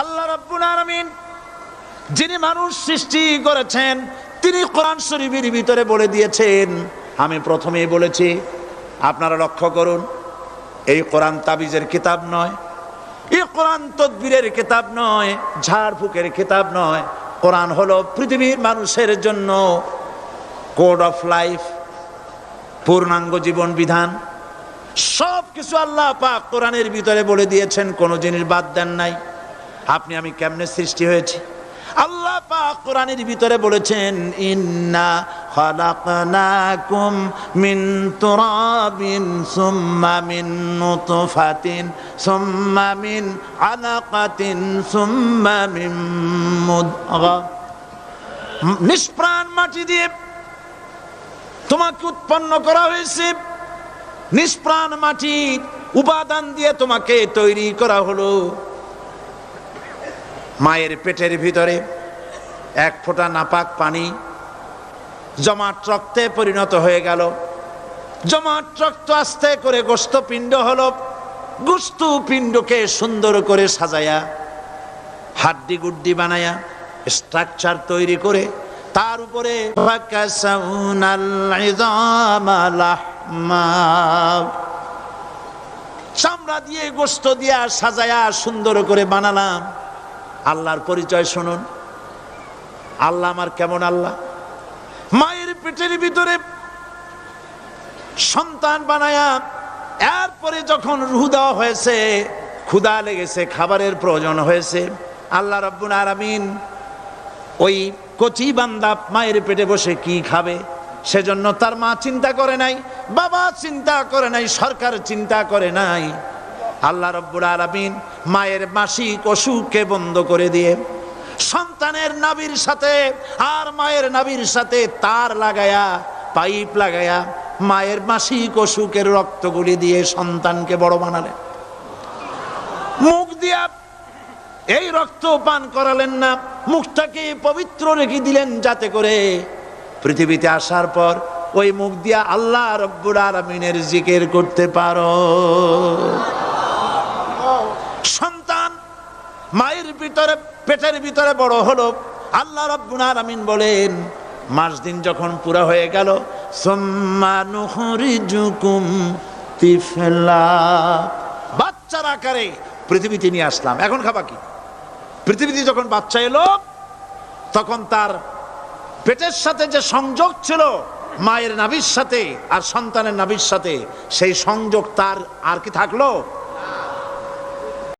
আল্লাহ রাব্বুল আলামিন, যিনি মানুষ সৃষ্টি করেছেন, তিনি কোরআন শরীফের ভিতরে বলে দিয়েছেন। আমি প্রথমেই বলেছি, আপনারা লক্ষ্য করুন, এই কোরআন তাবিজের কিতাব নয়, এই কোরআন তদবিরের কিতাব নয় ঝাড়ফুকের কিতাব নয়। কোরআন হলো পৃথিবীর মানুষের জন্য কোড অফ লাইফ, পূর্ণাঙ্গ জীবন বিধান। সব কিছু আল্লাহ পাক কোরআনের ভিতরে বলে দিয়েছেন, কোনো জিনিস বাদ দেন নাই। আপনি, আমি কেমনে সৃষ্টি হয়েছি? আল্লাহ পাক কোরআনের ভিতরে বলেছেন, ইন্না খালাকনাকুম মিন তুরাবিন সুম্মা মিন নুতফাতিন, সুম্মা মিন আলাকাতিন, সুম্মা মিন মুদগা। নিষ্প্রাণ মাটি দিয়ে তোমাকে উৎপন্ন করা হয়েছে। নিষ্প্রাণ মাটি উপাদান দিয়ে তোমাকে তৈরি করা হলো। মায়ের পেটের ভিতরে এক ফোঁটা নাপাক পানি জমাট রক্তে পরিণত হয়ে গেল। জমাট রক্ত আস্তে করে গোস্ত পিণ্ড হলো। গোস্ত পিণ্ডকে সুন্দর করে সাজায়া, হাড্ডি গুড্ডি বানায়া, স্ট্রাকচার তৈরি করে, তার উপরে চামড়া দিয়ে গোস্ত দিয়া সাজায়া সুন্দর করে বানালাম। আল্লাহর পরিচয় শুনুন। আল্লাহ আমার কেমন আল্লাহ? মায়ের পেটের ভিতরে সন্তান বানায়া এরপরে যখন রুহ দেওয়া হয়েছে ক্ষুদা লেগেছে, খাবারের প্রয়োজন হয়েছে, আল্লাহ রব্বুল আরামিন ওই কচি বান্দা মায়ের পেটে বসে কি খাবে? সেজন্য তার মা চিন্তা করে নাই, বাবা চিন্তা করে নাই, সরকার চিন্তা করে নাই। আল্লাহ রব্বুল আলামিন মায়ের মাসিক অসুখকে বন্ধ করে দিয়ে সন্তানের নাবির সাথে আর মায়ের নাবির সাথে তার লাগায়া, পাইপ লাগায়া মায়ের মাসিক অসুখের রক্তগুলি দিয়ে সন্তানকে বড় বানালেন। মুখ দিয়া এই রক্ত পান করালেন না, মুখটাকে পবিত্র রেখে দিলেন যাতে করে পৃথিবীতে আসার পর ওই মুখ দিয়া আল্লাহ রব্বুল আলমিনের জিকের করতে পারো সন্তান মায়ের ভিতরে, পেটের ভিতরে বড় হলো। আল্লাহ রব্বুল আলামিন বলেন, মাস দিন যখন পুরা হয়ে গেল বাচ্চার আকারে পৃথিবীতে নিয়ে আসলাম। এখন খাবা কি? পৃথিবীতে যখন বাচ্চা এলো, তখন তার পেটের সাথে যে সংযোগ ছিল, মায়ের নাভির সাথে আর সন্তানের নাভির সাথে, সেই সংযোগ তার আর কি থাকল?